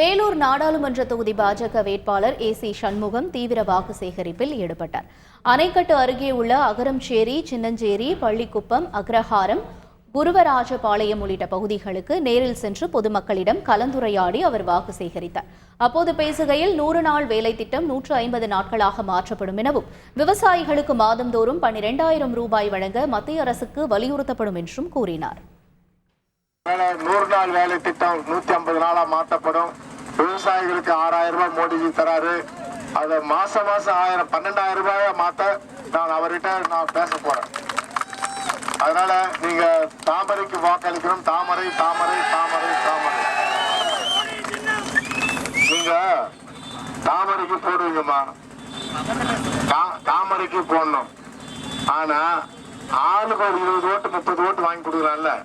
வேலூர் நாடாளுமன்ற தொகுதி பாஜக வேட்பாளர் ஏ சி சண்முகம் தீவிர வாக்கு சேகரிப்பில் ஈடுபட்டார். அணைக்கட்டு அருகே உள்ள அகரம்சேரி சின்னஞ்சேரி பள்ளிக்குப்பம் அக்ரஹாரம் குருவராஜபாளையம் உள்ளிட்ட பகுதிகளுக்கு நேரில் சென்று பொதுமக்களிடம் கலந்துரையாடி அவர் வாக்கு சேகரித்தார். அப்போது பேசுகையில் நூறு நாள் வேலை திட்டம் நூற்று ஐம்பது நாட்களாக மாற்றப்படும் எனவும் விவசாயிகளுக்கு மாதந்தோறும் பன்னிரெண்டாயிரம் ரூபாய் வழங்க மத்திய அரசுக்கு வலியுறுத்தப்படும் என்றும் கூறினார். நூறு நாள் வேலை திட்டம் நூத்தி ஐம்பது நாளா மாற்றப்படும். விவசாயிகளுக்கு ஆறாயிரம் ரூபாய் மோடிஜி தராரு. அதை மாசம் மாசம் ஆயிரம் பன்னெண்டாயிரம் ரூபாய மாத்த நான் அவர்கிட்ட நான் பேச போறேன். அதனால நீங்க தாமரைக்கு வாக்களிக்கணும். தாமரை தாமரை தாமரை தாமரை. நீங்க தாமரைக்கு போடுவீங்கம்மா. தா- தாமரைக்கு போடணும். ஆனா ஆளுக்கு ஒரு இருபது ஓட்டு முப்பது ஓட்டு வாங்கி கொடுக்கலாம்ல.